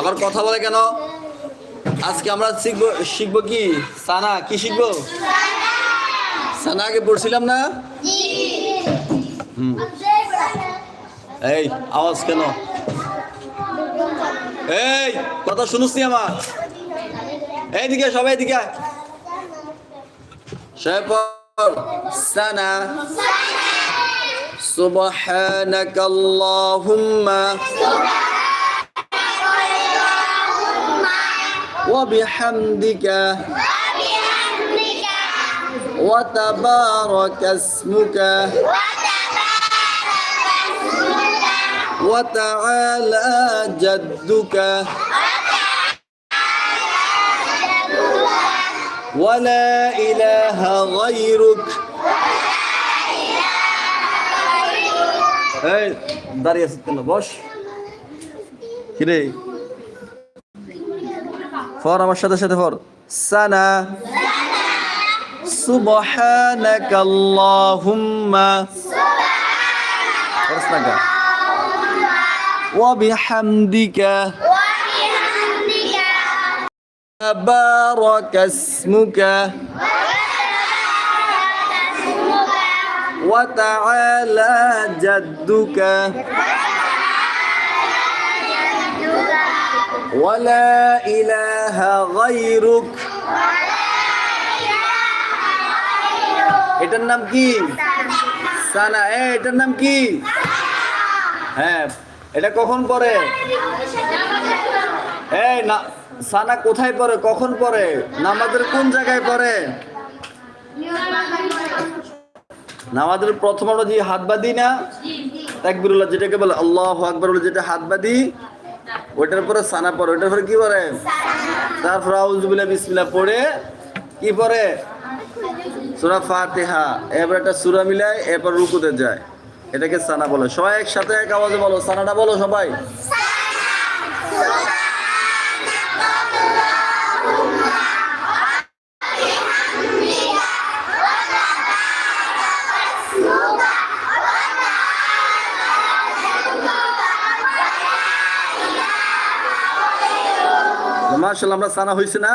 আবার কথা বলে কেন? আজকে আমরা শিখব শিখব কি? সানা, কি শিখব? সানা আগে পড়ছিলাম না? এই, আওয়াজ কেন? এই, কথা শুনুস নি আমার? এইদিকে সবাই এদিকে সানা। সুবহানাকাল্লাহুম্মা। وبحمدك وتبارك اسمك وتعالى جدك ولا إله غيرك এই দাঁড়িয়ে আছিস কেন বস কিরে ফর আমার সাথে সাথে ফর সানা সুবহানাকা আল্লাহুম্মা ফরস না গা ওয়া বিহামদিকা تبارك اسمك وتعالى جدك ولا إله غيرك এটার নাম কি সানা এ এটার নাম কি হ্যাঁ এটা কখন পড়ে এই না সানা কোথায় পড়ে কখন পড়ে নামাজের কোন জায়গায় পড়ে নামাজের প্রথম আমরা যে হাত বাঁধি না তাকবিরুল্লাহ যেটাকে বলে আল্লাহ আকবর বলে যেটা হাত বাঁধি ওইটার পরে সানা পরে, ওইটার পরে কি পরে? তারপর আউজুবিল্লা বিসমিল্লা পড়ে, কি পরে সুরা ফাতিহা। এবার একটা সুরা মিলায়, এরপর রুকুতে যায়। এটাকে সানা বলে। সবাই একসাথে এক আওয়াজে বলো, সানাটা বলো সবাই। মার্শাল আমরা সানা হয়েছে না?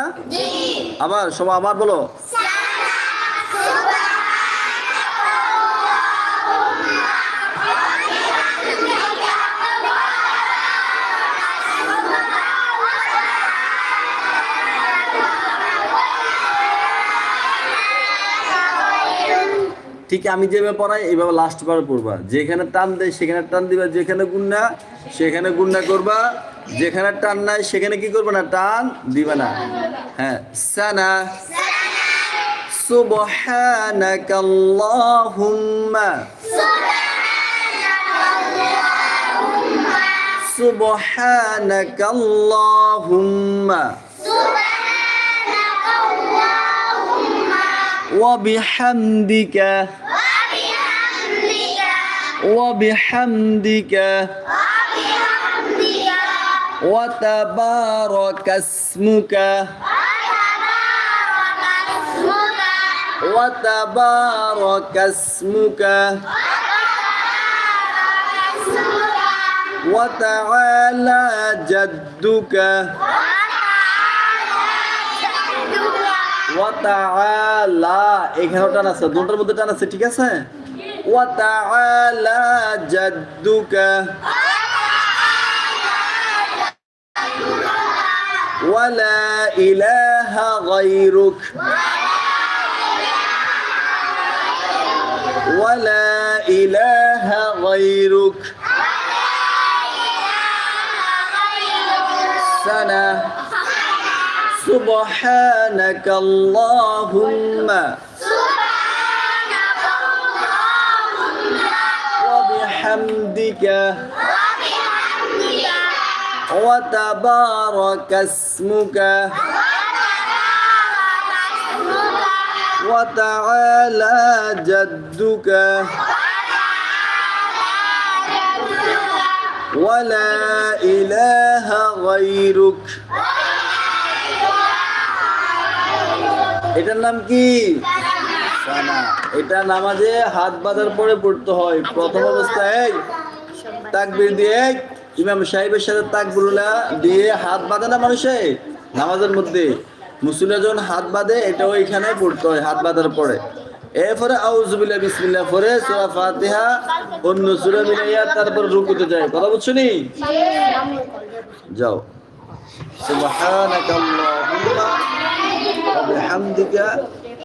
আবার সবাই আবার বলো। ঠিক আমি যেভাবে পড়াই, এইভাবে লাস্ট বার পড়বা। যেখানে টান দেয়, সেখানে টান দিবা। যেখানে গুন্না সেখানে গুন্না করবা। যেখানে টান নাই সেখানে কি করবে না টান দিবে না হ্যাঁ সানা سبحانك اللهم سبحانك اللهم وبحمدك وبحمدك وتبارك اسمك وتبارك اسمك وتعالى جدك وتعالى এখানে টান আছে দুটার মধ্যে টান আছে ঠিক আছে وتعالى جدك ولا إله غيرك. ولا إله غيرك. سنة. سبحانك اللهم. وبحمدك. وتبارك اسمك وتعالى جدك ولا إله غيرك এটার নাম কি সানা এটা নামাজে হাত বাঁধার পরে পড়তে হয় প্রথম অবস্থায় তাকবির দিয়ে ইমাম সাহেবের সাথে তাকবিরুল্লাহ দিয়ে হাত বাঁধে না মানুষে? নামাজের মধ্যে। মুসলিমরা যখন হাত বাঁধে এটাও এখানে পড়তে হয়, হাত বাঁধার পরে। এরপরে আউজুবিল্লাহ বিসমিল্লাহ পরে সূরা ফাতিহা, অন্য সূরা মিলাইয়া তারপর রুকুতে যায়। কথা বুঝছ নি? যাও। সুবহানাকাল্লাহুম্মা, ওয়া বিহামদিকা